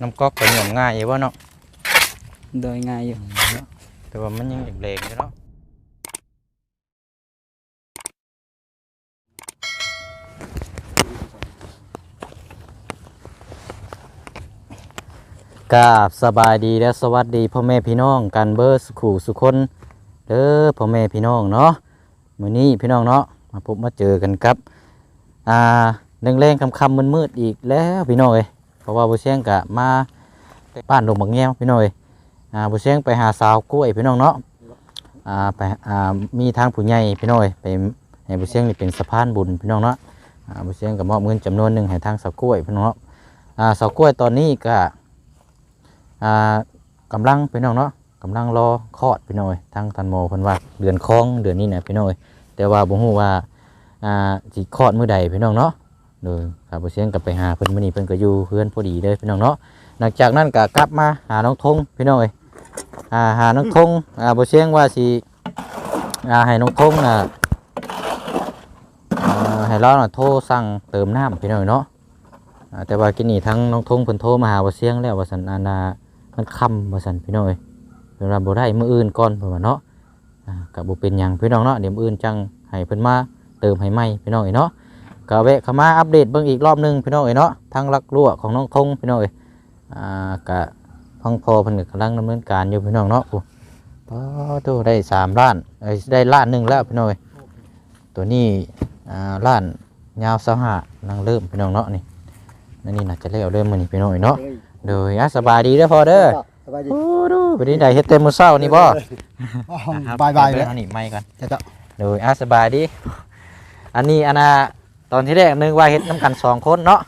น้ำก๊อกก็เหนียวง่ายอยู่บ่เนาะโดยง่ายอยู่ แต่ว่ามันยังเล็กๆอยู่เนาะกราบสบายดีและสวัสดีพ่อแม่พี่น้องกันเบอร์สุขูสุคนเด้อพ่อแม่พี่น้องเนาะมื้อนี้พี่น้องเนาะมาพบมาเจอกันครับอ่า แรงๆคำๆมืดๆอีกแล้วพี่น้องเอ้ยเพราะว่าบ่เสียงกะมาบ้านดงบักแง้วพี่น้องเอ้ยอ่าบ่เสียงไปหาสาวกล้วยพี่น้องเนาะอ่าไปอ่ามีทางผู้ใหญ่พี่น้องเอ้ยไปให้บ่เสียงนี่เป็นสะพานบุญพี่น้องเนาะอ่าบ่เสียงก็มอบเงินจำนวนหนึ่งให้ทางสาวกล้วยพี่น้องเนาะอ่าสาวกล้วยตอนนี้ก็อ่ากำลังพี่น้องเนาะกำลังรอคลอดพี่น้องเอ้ยทางทันโมเพิ่นว่าเดือนคองเดือนนี้นะพี่น้อยแต่ว่าบ่ฮู้ว่าอ่าสิคลอดมื้อใดพี่น้องเนาะ โดยข้าพเจ้าก็ไปหาเพิ่นมื้อนี้เพิ่นก็อยู่เพื่อนพอดีเลยพี่น้องเนาะหลังจากนั้นก็กลับมาหาน้องทงพี่น้องเอ้ยอ่าหาน้องทงอ่าบ่เชียงว่าสิอ่าให้น้องทงน่ะอ่าให้เราน่ะโทรสั่งเติมน้ำพี่น้องเนาะอ่าแต่ว่ากินนี่ทั้งน้องทงเพิ่นโทรมาหาบ่เชียงแล้วว่าซั่นอานามันค่ำว่าซั่นพี่น้องเอ้ยเพิ่นว่าบ่ได้มื้ออื่นก่อนเพิ่นว่าเนาะอ่าก็บ่เป็นหยังพี่น้องเนาะเดี๋ยวมื้ออื่นจังให้เพิ่นมาเติมให้ไหมพี่น้องเอ๋ยเนาะ ก็แวะเข้ามาอัปเดตเบิ่งอีกรอบหนึงพี่น้องเอ๋ยเนาะทางลักรั่วของน้องทงพี่น้องเอ๋ยอ่ากะพังพอเพิ่นก็กำลังดำเนินการอยู่พี่น้องเนาะปุ๊ปอตัวได้สามล้านเอ้ยได้ล้านหนึ่งแล้วพี่น้องเอ๋ยตัวนี้อ่าล้านยาวสห้านั่งเริ่มพี่น้องเนาะนี่นั่นนี่น่าจะเลี้ยวเริ่มมื้อนี้พี่น้องเอ๋ยเนาะโดยอะสบายดีเด้อพอเด้อสบายดีโอ้ดูไปนี่ได้เฮ็ดเต็มมื้อเช้านี่บ่บายบายเลเลยยนี่ไม่กันจะจะโดยอะสบายดีอันนี้อันน่ะ ตอนที่แรกนึกว่าเฮ็ดน้ำกันสองคนเนาะ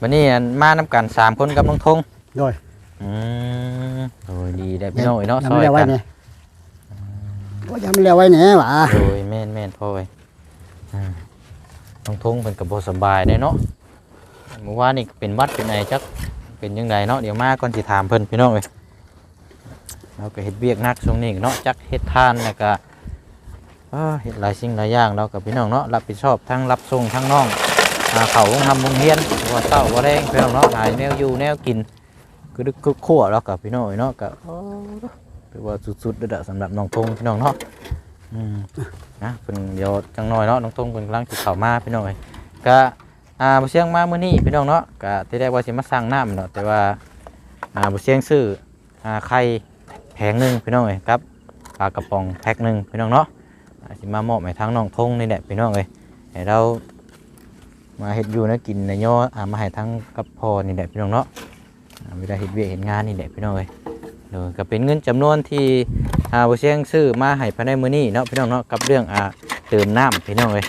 วันนี้อันมาน้ำกันสามคนกับน้องทงโดยอืมโดยดีได้พี่น้อยเนาะยังซอไม่ยเลี้ยวไว้กันเนี่ยก็ยังไม่เลี้ยวไว้เนี่ยหว่าโดยแม่นแม่นพ่อยอ่าน้องทงเป็นกระโบสำบายได้เนาะเมื่อวานนี่เป็นวัดเป็นไงจักเป็นยังไงเนาะเดี๋ยวมาก่อนสิถามเพิ่นพี่น้องเอ้ยเราก็เฮ็ดเวียกหนักช่วงนี้เนาะจักเฮ็ดทานแล้วก็ เห็นหลายสิ่งหลายอย่างเรากับพี่น้องเนาะรับผิดชอบทั้งรับส่งทั้งน้องเขาวงทำวงเฮียนว่าเศร้าว่าแรงพี่น้องเนาะหายแนวอยู่แนวกินคือดึกคือขั่วแล้วกับพี่น้องเนาะก็โอ้ถือว่าสุดๆเลยเด้อสำหรับน้องทงพี่น้องเนาะอืมนะเป็นเดี๋ยวจังน้อยเนาะน้องทงเป็นกำลังติดเข่ามาพี่น้องเอ้ยก็อ่าบ่เชียงมาเมื้อนี้พี่น้องเนาะก็ที่แรกว่าสิมาสั่งน้ำเนาะแต่ว่าอ่าบ่เชียงซื้ออ่าไข่แผงหนึ่งพี่น้องเอ้ยครับปลากระป๋องแพ็คหนึ่งพี่น้องเนาะ อาจสิมามอบให้ทางน้องทงนี่แหละพี่น้องเอ้ยให้เรามาเฮ็ดอยู่นะกินนะย่ออ่ามาให้ทางกับพ่อนี่แหละพี่น้องเนาะอ่าเวลาเฮ็ดเวียกเฮ็ดงานนี่แหละพี่น้องเอ้ยเออก็เป็นเงินจำนวนที่อ่าบ่เชียงซื้อมาให้ภายในมื้อนี้เนาะพี่น้องเนาะกับเรื่องอ่าเติมน้ำพี่น้องเอ้ย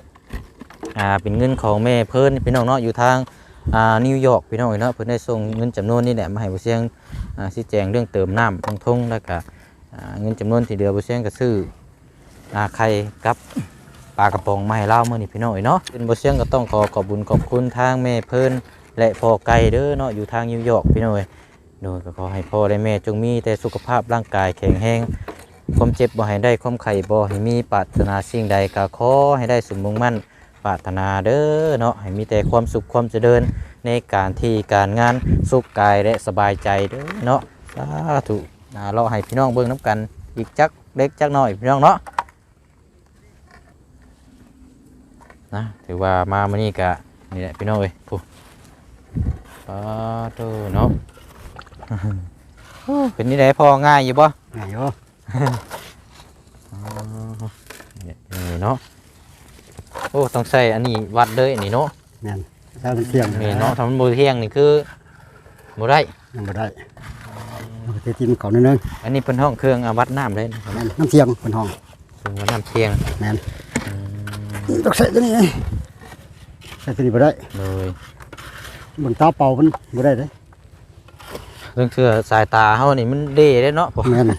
อ่าเป็นเงินของแม่เพิ่นพี่น้องเนาะอยู่ทางอ่านิวยอร์กพี่น้องเอ้ยเนาะเพิ่นได้ส่งเงินจำนวนนี่แหละมาให้บ่เชียงอ่าชี้แจงเรื่องเติมน้ำทงทงแล้วก็อ่าเงินจำนวนที่เหลือบ่เชียงก็ซื้อ อาไข่กับปลากระป๋องมาให้เล่าเมื่อนี้พี่น้อยเนาะเป็นบทเสียงก็ต้องขอขอบบุญขอบคุณทางแม่เพิ่นและพ่อไก่เด้อเนาะอยู่ทางนิวยอร์กพี่น้อยโดยก็ขอให้พ่อและแม่จงมีแต่สุขภาพร่างกายแข็งแรงความเจ็บบ่ให้ได้ความไข่บ่ให้มีปรารถนาสิ่งใดก็ขอให้ได้สมมุ่งมั่นปรารถนาเด้อเนาะให้มีแต่ความสุขความเจริญในการที่การงานสุขกายและสบายใจเด้อเนาะสาธุอ่าเราให้พี่น้องเบิ่งน้ำกันอีกจักเล็กจักน้อยพี่น้องเนาะ นะถือว่ามามื่อนี้กะนี่แหละพี่น้องเอ้ยปุ๊ปาโตเนาะเป็นนี่ได้พอง่ายอยู่ป่ะไงโยนี่เนาะโอ้ต้องใส่อันนี้วัดเลยอันนี้เนาะแม่นถ้ามันเที่ยงนี่เนาะทำมันมือเที่ยงนี่คือบ่ได้ยังบ่ได้มันจะจิ้มเขานิดนึงอันนี้เป็นห้องเครื่องอะวัดน้ำเลยนะครับแม่นน้ำเที่ยงเป็นห้องเครื่องวัดน้ำเที่ยงแม่น ต้องใส่ตัวนี้ใส่ตัวนี้บ่ได้เลยบนตาเป่ามันบ่ได้เลยเรื่องเชื่อสายตาเฮานี่มันเด้ได้เนาะแม่น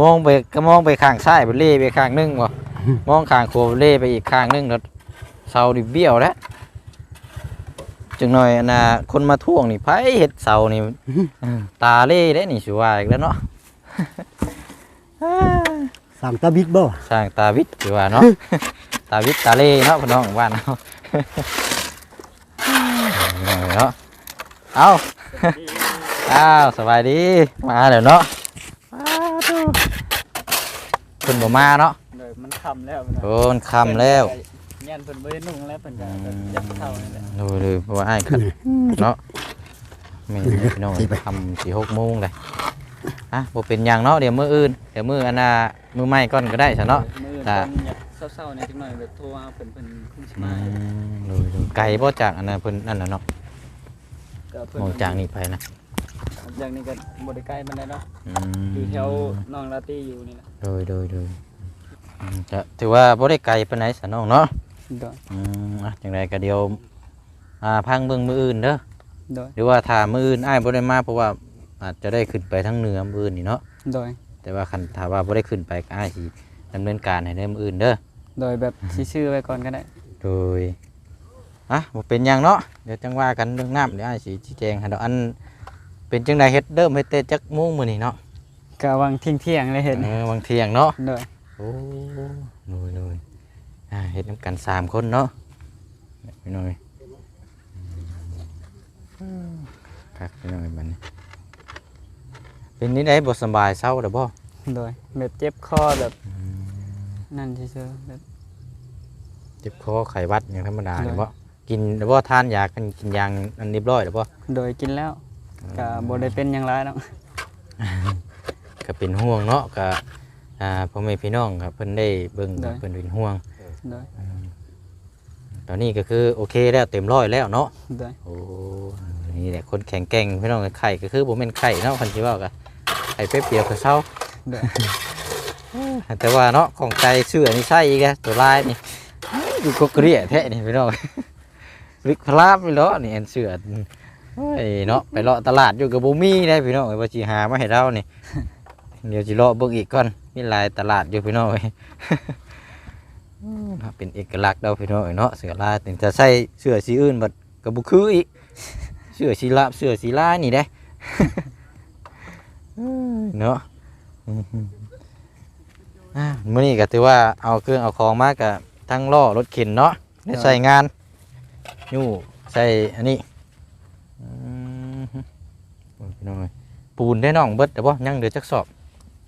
มองไปก็มองไปข้างซ้ายไปเล่ไปข้างหนึงบ่มองข้างขวาเล่ไปอีกข้างหนึงแล้วเสาดิเบี้ยวแล้วจังหน่อยอันน่ะคนมาท่วงนี่ไผเฮ็ดเสานี่เออตาเล่ได้นี่สิว่าอีกแล้วเนาะสั่งตาบิดบ่สร้างตาวิทย์สิว่าเนาะ ตาวิทตาเล่เนาะพี่น้องบ้านเนาะเนาะเอาอ้าวสบายดีมาเดี๋ยวเนาะอ้าวดูเพิ่นบ่มาเนาะโดยมันค่ำแล้วมันโอ้มันค่ำแล้วเงี้ยเพิ่นบ่ได้นุ่งแล้วเพิ่นก็แบบยัดเข้านี่แหละดูดูเพราะว่าอ้ายขึ้นเนาะแม่นเลยพี่น้องทำสี่หกโมงเลยอะบ่เป็นหยังเนาะเดี๋ยวมื้ออื่นเดี๋ยวมื้ออันน่ะมื้อใหม่ก่อนก็ได้ซะเนาะมื้อจ้ะตอนอยาก เศร้าๆนี่จักหน่อยแบบโทรหาเพิ่นเพิ่นคงสิอืมามดูดูไกลบ่จากอันนั้นเพิ่นนั่นน่ะเนาะก็เพิ่นมองจากนี่ไปนะจากนี้ก็บ่ได้ใกล้ปานใดเนาะอือยู่แถวมน้องลาตี้อยู่นี่แหละโดยโดยโดยอืมก็ถือว่าบ่ได้ไกลปานไหนสะน้องเนาะโดยอืมอะจังไดก็เดี๋ยวอ่าพังเบิ่งมื้ออื่นเด้อ โดยหรือว่าถ้ามื้ออื่นอ้ายบ่ได้มาเพราะว่าอาจจะได้ขึ้นไปทางเหนือมื้ออื่นนี่เนาะโดยแต่ว่าคันถ้าว่าบ่ได้ขึ้นไปก็อ้ายสิดำเนินการให้ได้มื้ออื่นเด้อ โดยแบบสิชื่อไว้ก่อนก็ได้ โดยอะบ่เป็นหยังเนาะเดี๋ยวจังว่ากันเรื่องน้ำเดี๋ยวอ้ายสิชี้แจงให้ดอกอันเป็นจังไดเฮ็ดเริ่มเฮ็ดแต่จักโมงมื้อนี้เนาะก็วางเที่ยงๆเลยเห็นเออวางเที่ยงเนาะโดยโอ้หน่อยหน่อยอ่าเฮ็ดน้ำกันสามคนเนาะพี่หน่อยอืมครับพี่หน่อยมันเป็นนี่ได้บทสำบายเศร้าเด้อบ่โดยแบบเจ็บคอแบบ นั่นซื่อๆแบบเจ็บคอไข้หวัดอย่างธรรมดาเลยเด้อบ่กินเด้อบ่ทานยากันกินยางอันเรียบร้อยเด้อบ่โดยกินแล้วก็บ่ได้เป็นหยังไรดอกก็เป็นห่วงเนาะก็อ่าพ่อแม่พี่น้องครับเพิ่นได้เบิ่งได้เพิ่นเป็นห่วงโดยตอนนี้ก็คือโอเคแล้วเต็มร้อยแล้วเนาะโดยโอ้นี่แหละคนแข็งแกร่งพี่น้องไข่ก็คือผมเป็นไข่เนาะคนที่ว่ากันไข่เป๊บเดียวก็เศร้าโดย แต่ว่าเนาะของใจเชื่อนี่ใช่อีกตัวลายนี่อยู่กกเรียแท้นี่พี่น้องวิกพลาบไปเลาะนี่อันเสือโอ้ยเนาะไปเลาะตลาดอยู่กับบูมี่ได้พี่น้องไอ้ว่าจีหามาให้เรานี่เดี๋ยวจีเลาะเบิ่งอีกก่อนมีลายตลาดอยู่พี่น้องเป็นเอกลักษณ์เราพี่น้องเนาะเสือลายถึงจะใส่เสื้อสีอื่นบัดก็บ่คืออีกเสื้อสีลาบเสื้อสีลายนี่ได้เนาะ มอ่ามื้อนี้ก็ถือว่าเอาเครื่องเอาของมากับทั้งล้อรถเข็นเนาะได้ใส่งานอยู่ใส่อันนี้อืมโอ้ยพี่น้องเอ้ยปูนได้น้องเบิดแต่บ่ยังเหลือจักสอบ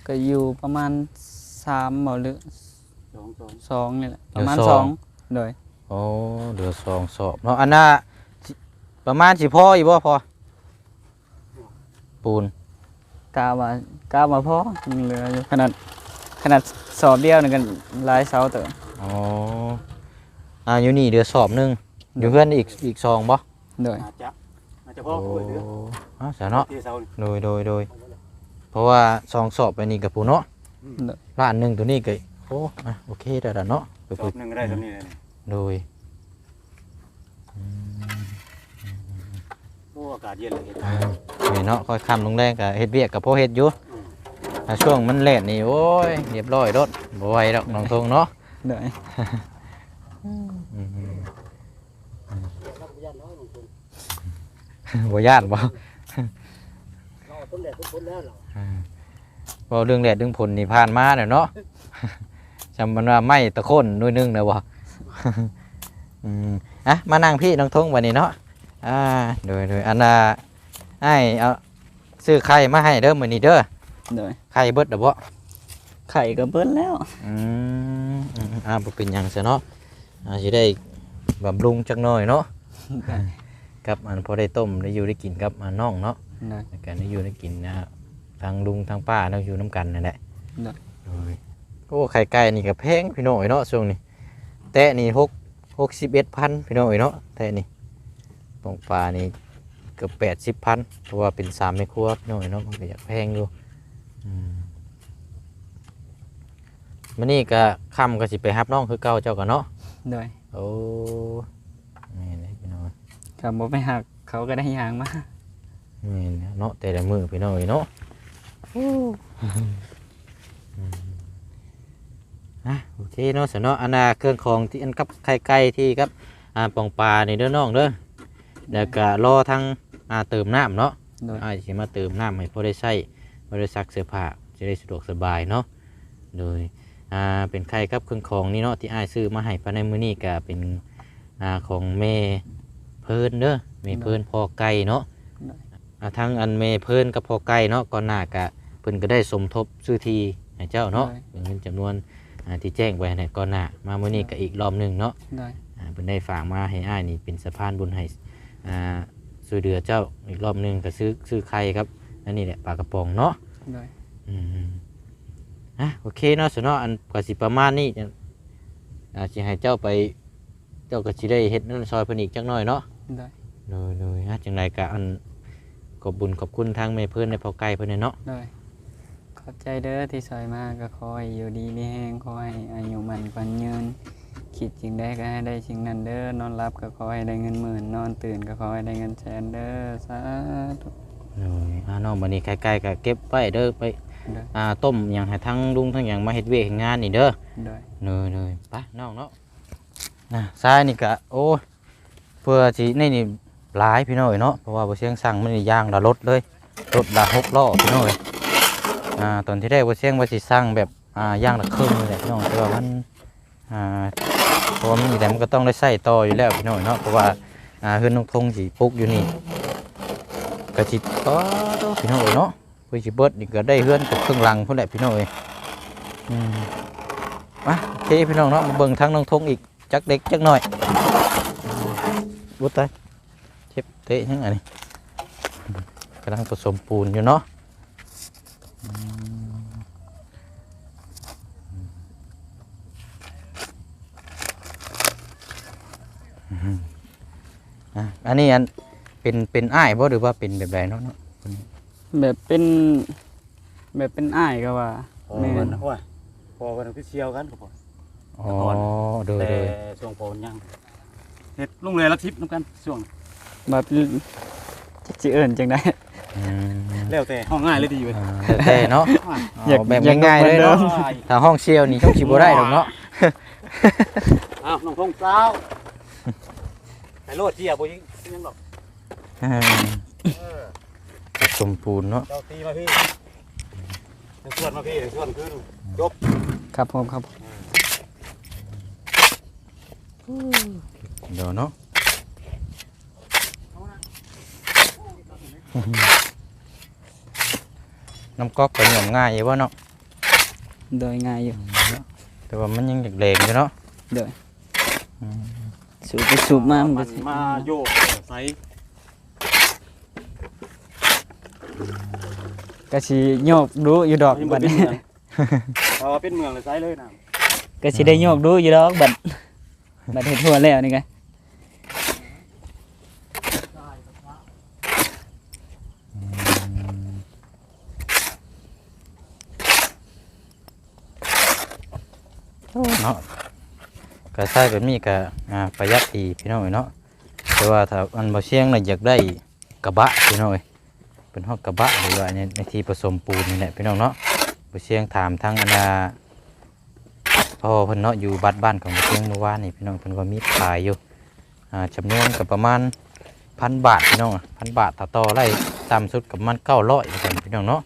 ก็อยู่ประมาณ3บ่หรือสองสองสองนี่แหละประมาณเดี๋ยวสสอองงโดยโอ้เหลือสองสอบเนาะอันน่ะสิประมาณสิพออยู่บ่พอปูนกาว่ากาว่าพอยังเหลืออยู่ขนาด ขนาดสอบเดียวนี่กันหลายเสาเตออ๋ออ่าอยู่นี่เหลือสอบหนึงอยู่เพื่อนอีกอีกสองบ่โดยอาจจะอาจจะพ่อป่วยเด้ออ่าสาเนาะที่เสานี่โดยโดยโดยเพราะว่าสองสอบไปนี่กับปูเนาะโดยล้านหนึ่งตัวนี้ก็โอ้อะโอเคได้แล้วเนาะไปสอพูบดหนึ่งก็ได้ตรงนี้เลยนี่โดยโอ้อากาศเย็นเลยอ่านี่เนาะค่อยคำลงแรงกับเฮ็ดเบียกกับพ่อเฮ็ดอยู่ ถ้าช่วงมันแล่นนี่โอ้ยเรียบร้อยรถบ่ไหวดอกน้องทงเนาะโดยอืมบ่ย่านบ่ต้นแดดต้นฝนแล้วเหรอบ่เรื่องแดดเรื่องผลนี่ผ่านมาแล้วเนาะจำมันว่าไม่ตะโคนหนู่ยนึงนะบ่อืมอะมานั่งพี่น้องทงวันนี้เนาะอ่าโดยโดยอันน่ะให้เอาซื้อไข่มาให้เด้อมื้อนี้เด้อ โดยไข่เบิดเด้อบ่ไข่ก็เบิ้ลแล้วอืมอืมอ่าบ่เป็นหยังซะเนาะอ่าสิได้บำรุงจักหน่อยเนาะกับอันพอได้ต้มได้อยู่ได้กินกับอันน้องเนาะโดย แล้วกันได้อยู่ได้กินนะฮะทางลุงทางป้าเราอยู่น้ำกันนั่นแหละน่ะโอ้ยโอ้ไข่ไก่นี่ก็แพงพี่น้อยเนาะช่วงนี้แตะนี่หกหกสิบเอ็ดพันพี่น้อยเนาะแตะนี่ปองปลานี่เกือบแปดสิบพันเพราะว่าเป็นสามไม่ครัวพี่น้อยเนาะมันก็อยากแพงอยู่อื มมันนี่ก็ค่ำก็สิไปฮับน้องคือเก่าเจ้ากันเนาะโดยโอ้นี่เลยพี่น้อยก็บ่ไปหักเขาก็ได้ยางมานี่เนาะแต่ละมือพี่น้อยเนาะอะโอเคเนาะสนเนาะอันน่ะเครื่องของที่อันกับไข่ไก่ที่กับอ่าปองปลานี่เด้อน้องเด้อแล้วก็รอทางอ่าเติมน้ำเนาะโดยอาจสิมาเติมน้ำให้พอได้ใช้ พอได้ซักเสื้อผ้าจะได้สะดวกสบายเนาะโดยอ่าเป็นไข่กับเครื่องของนี่เนาะที่อ้ายซื้อมาให้ภายในมื้อนี้ก็เป็นอ่าของแม่เพิ่นเด้อแม่เพิ่นพ่อไก่เนาะอ่าทั้งอันแม่เพิ่นกับพ่อไก่เนาะก่อนหน้าก็เพิ่นก็ได้สมทบซื้อที่ให้เจ้าเนาะเป็นเงินจำนวนอ่าที่แจ้งไว้ในก่อนหน้ามามื้อนี้ก็อีกรอบหนึงเนาะได้อ่าเพิ่นได้ฝากมาให้อ้ายนี่เป็นสะพานบุญให้อ่าช่วยเหลือเจ้าอีกรอบหนึงก็ซื้อซื้อไข่ครับ อันนี้แหละปลากระป๋องเนาะได้อืมอะโอเคเนาะสนออันก็สิประมาณนี้อาสิให้เจ้าไป เจ้าก็สิได้เฮ็ดนั่นซอยเพิ่นอีกจักหน่อยเนาะได้เลยๆฮะจังไดก็อันขอบบุญขอบคุณทางแม่เพิ่นในพอไก่เพิ่นเนาะได้ขอบใจเด้อที่ซอยมากก็ขอให้อยู่ดีมีแห้งขอให้อายุมันกวันยืนคิดสิ่งใดก็ให้ได้สิ่งนั้นเด้อนอนรับก็ขอให้ได้เงินหมื่นนอนตื่นก็ขอให้ได้เงินแสนเด้อสาธุ เลยอ่าน้องบัดนี้ใกล้ๆก็เก็บไว้เด้อไปเด้ออ่าต้มหยังให้ทั้งลุงทั้งหยังมาเฮ็ดเวกเฮ็ดงานนี่เด้อ ได้เลยเลยไปน้องเนาะนะทรายนี่ก็โอ้ยเพื่อสินี่นี่หลายพี่น้อยเนาะเพราะว่าบ่เสียงสั่งมันนี่ย่างละรถเลยรถละหกล้อพี่น้อยอ่าตอนที่แรกบ่เสียงว่าสิสั่งแบบอ่าย่างละครึ่งนี่แหละพี่น้องแต่ว่ามันอ่าเพราะว่ามันนี่แหละมันก็ต้องได้ใส่ต่ออยู่แล้วพี่น้อยเนาะเพราะว่าอ่าเฮือนน้องทงสิปลูกอยู่นี่ ก็สิก็พี่น้อยเนาะเพิ่นสิเบิดนี่ก็ได้เฮือนกับเครื่องรังพุ่นแหละพี่น้อยอืมมาโอเคพี่น้องเนาะมาเบิ่งทางน้องทงอีกจักเด็กจักหน่อยบุตรเจ็บเตะยังไงนี่กำลังผสมปูนอยู่เนาะอันนี้อัน เป็นเป็นอ้ายบ่หรือว่าเป็นแบบใดเนาะเนาะแบบเป็นแบบเป็นอ้ายก็ว่าพอแม่มันนโอ้ยพอมันคือเชียวกันก็พออ๋อเดยแต่เดยช่วงโพนยังเฮ็ดลุงเลยละทิพย์น้ำกันช่วงแบบจิเอิญจังได้อืมแล้วแต่ห้องง่ายเลยดีเว้ยอ่าแล้วแต่เนาะอยากเอาแบบอยากง่ายๆเลยเนาะเหมือนเดิถ้าห้องเชียวนี่ช่องชิบได้หรอกเนาะอ้าวน้องทงเปล่าไปโลดเจียบ่ยิงยังหรอก สมปูนเนาะ เจ้าตีมาพี่เดี๋ยวส่วนมาพี่เดี๋ยวส่วนขึ้นจบครับผมครับเดี๋ยวเนาะ น้ำก๊อกก็หย่อมง่ายอยู่วะเนาะ โดยง่ายอยู่ แต่ว่ามันยังแดงๆอยู่เนาะโดยสูบไปสูบมามันมัก็นสิ มาโยกใส่ ก็สิโยกดูอยู่ดอกยังบับ่ดเป็นนี้เมืองเพราะว่าเป็นเมืองเลยใส่เลยนะก็สิได้โยกดูอยู่ดอกบัดบัดเฮ็ดทั่วแล้วนี่ไงเนาะก็ใช้แบบนี้ก็อ่าประหยัดดีพี่น้องเอ้ยเนาะแต่ว่าถ้าอันบ่เชียงน่ะอยากได้กระบะพี่น้อง เป็นห้องกระบะหรือว่าในในที่ผสมปูนนี่แหละพี่น้องเนาะบ่เชียงถามทางอนน่ะพ่อเพิ่นเนาะอยู่บัดบ้านของบ่เชียงเมื่อวานนี่พี่น้องเพิ่นว่ามีขายอยู่อ่าจำนวนก็ประมาณพันบาทพี่น้องพันบาทต่อต่อไร่ต่ำสุดก็ประมาณ900พี่น้องเนาะ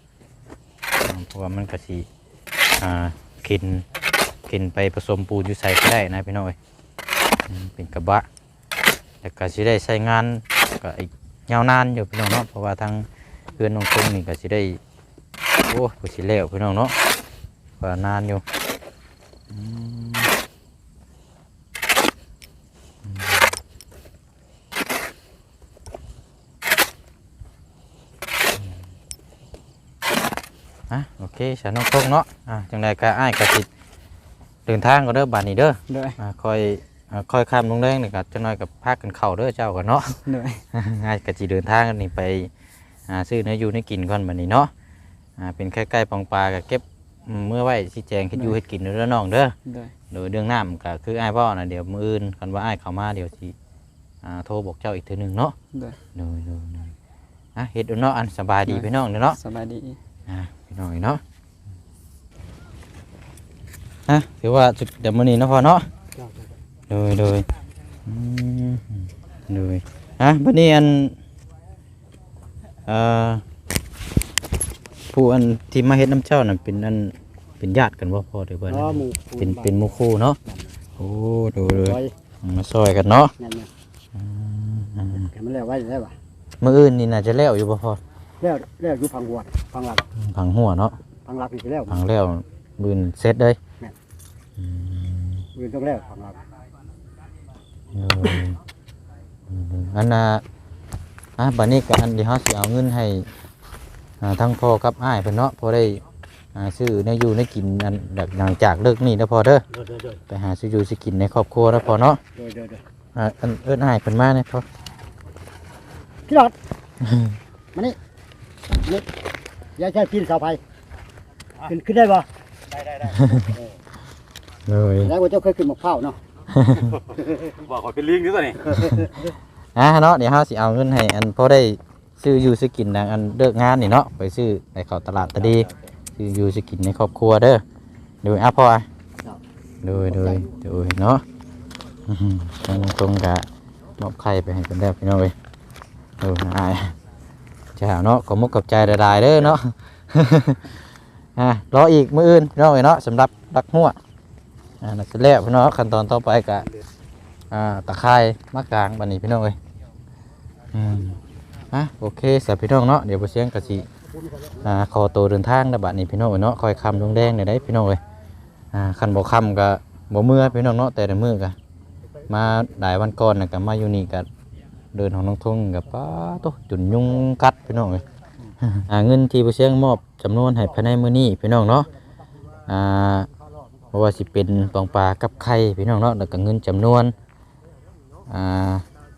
เพราะว่ามันก็สิอ่ากินกินไปผสมปูนอยู่ใส่ก็ได้นะพี่น้อยอืมเป็นกระบะแต่ก็สิได้ใช้งานก็อีกยาวนานอยู่พี่น้องเนาะเพราะว่าทาง เพื่อนน้องตรงนี่ก็สิได้โอ้ก็สิแล้วพี่น้องเนาะก็นานอยู่อืมอืมอะโอเคฉันน้องตรงเนาะอะจังใดก็อ้ายก็สิเดินทางก็เด้อบานนี้เด้อโดยอ่าคอยอ่าคอยข้ามลงแรงนี่ก็จะน้อยกับพากันเข้าเด้อเจ้ากันเนาะโดยง่ายก็สิเดินทางกันนี่ไป อ่าซื้อเนื้ออยู่เนื้อกินก่อนบัดนี้เนาะอ่าเป็นใกล้ๆปองปลาก็เก็บอืมเมื่อไว้สิแจงเฮ็ดอยู่เฮ็ดกินเด้อน้องเด้อ โดยโดยเรื่องน้ำก็คืออ้ายพ่อน่ะเดี๋ยวมื้ออื่นคันว่าอ้ายเข้ามาเดี๋ยวสิอ่าโทรบอกเจ้าอีกเทื่อหนึงเนาะโดยโดยโดยโดยอะเฮ็ดเอาเนาะอันสบายดีพี่น้องเด้อเนาะสบายดี อ่าพี่น้องเนาะอะถือว่าจุดเดี๋ยวมื้อนี้เนาะพ่อเนาะโดยโดยอืมโดยฮะบัดนี้อันเอ่อ ผู้อันที่มาเฮ็ดน้ำเจ้าน่ะเป็นอันเป็นญาติกันบ่พ่อหรือว่าเนาะหมู่เป็นเป็นหมู่คู่เนาะโอ้ดูเลยไว้มาซอยกันเนาะนั่นน่ะอืมอืมแกมันแล้วไว้ได้ป่ะมื้ออื่นนี่น่าจะแล้วอยู่บ่พ่อแล้วแล้วอยู่พังหัวพังหลักผังหัวเนาะพังหลักนี่ก็แล้วผังแล้วบืนเสร็จเลยแม่นอืมอยู่ต้องแล้วพังหลักเอออันน่ะ อะบัดนี้ก็อันเดี๋ยวเฮาสิเอาเงินให้อ่าทั้งพ่อกับอ้ายเพิ่นเนาะพอได้อ่าซื้อเนื้ออยู่เนื้อกินอันแบบหลังจากเลิกนี่แล้วพอเด้อโดยโดยโดยไปหาซื้ออยู่สิกินในครอบครัวแล้วพอเนาะโดยโดยโดยอ่าอันเอิ้นอ้ายเพิ่นมาเนี่ยพอ พี่หลอด มานี่นี่ยายใช้พินเสาไฟขึ้นขึ้นได้ป่ะได้ได้ได้เลยแล้วว่าเจ้าเคยขึ้นมะพร้าวเนาะบอกขอยเป็นลิงนี่ตัวนี้ อะเนาะเดี๋ยวเฮาสิเอาเงินให้อันพอได้ซื้ออยู่สิกินอันเลิกงานนี่เนาะไปซื้อไปเข้าตลาดตะดีซื้ออยู่สิกินในครอบครัวเด้อโดยอะพ่ออะโดยโดยโดยเนาะอื้อหือทางตรงกะมอบไข่ไปให้เพิ่นแล้วพี่น้องเอ้ยโอ้อายจะหาเนาะขอมุกกับใจหลายๆเด้อเนาะอะรออีกมื้ออื่นพี่น้องเอ้ยเนาะสำหรับรักหัวอ่านั่นคือแล้วพี่น้องขั้นตอนต่อไปกะ อ่าตะไคร้มะกลางบันนี้พี่น้องเอ้ยอืมอะโอเคสับพี่น้องเนาะเดี๋ยวไปเสียงกะสิอ่าขอตัวเดินทางนะบัดนี้พี่น้องเอ้ยเนาะคอยคำดงแดงเนี่ยได้พี่น้องเอ้ยอ่าคันบ่คำก็บ่เมื่อพี่น้องเนาะแต่ละมื้อก็มาหลายวันก่อนน่ะก็มาอยู่นี่ก็เดินของน้องทุ่งกับป้าโตจุนยุงกัดพี่น้องเอ้ยอ่าเงินที่บ่เสียงมอบจำนวนให้ภายในมื้อนี้พี่น้องเนาะอ่าบ่ว่าสิเป็นปองปลากับไข่พี่น้องเนาะแล้วก็เงินจำนวน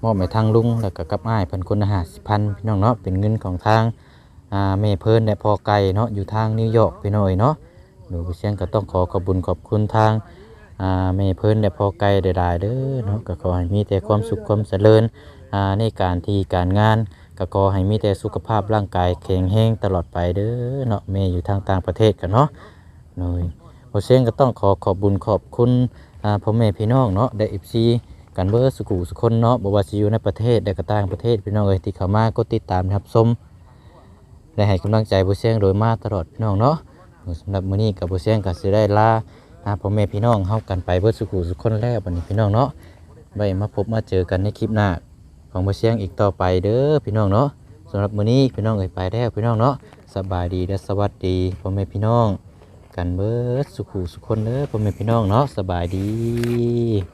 มอบให้ทางลุงแล้วก็กับอ้ายเพิ่นคนละห้าสิบพันพี่น้องเนาะเป็นเงินของทางอ่าแม่เพิ่นและพอไก่เนาะอยู่ทางนิวยอร์กพี่น้อยเนาะหนูผู้เชียงก็ต้องขอขอบคุญขอบคุณทางอ่าแม่เพิ่นและพอไก่หลายๆเด้อเนาะก็ขอให้มีแต่ความสุขความเจริญอ่าในการที่การงานก็ขอให้มีแต่สุขภาพร่างกายแข็งแรงตลอดไปเด้อเนาะแม่อยู่ทางต่างประเทศกันเนาะหน่อยผู้เชียงก็ต้องขอขอบบุญขอบคุณอ่าพ่อแม่พี่น้องเนาะได้ FC กันเบอร์สุขุสุคนเนาะบอกว่าสิอยู่ในประเทศและก็ต่างประเทศพี่น้องเอ้ยที่เข้ามากดติดตามนะครับชมและให้กำลังใจบุเชียงโดยมาตลอดพี่น้องเนาะสำหรับมื้อนี้กับบุเชียงก็สิได้ลาหาพ่อแม่พี่น้องเฮากันไปเบิดสุขุสุคนแล้วบัดนี้พี่น้องเนาะไว้มาพบมาเจอกันในคลิปหน้าของบุเชียงอีกต่อไปเด้อพี่น้องเนาะสำหรับมื้อนี้พี่น้องเอ้ยไปแล้วพี่น้องเนาะสบายดีและสวัสดีพ่อแม่พี่น้อง กันเบิดสุขุสุคนเด้อพ่อแม่พี่น้องเนาะสบายดี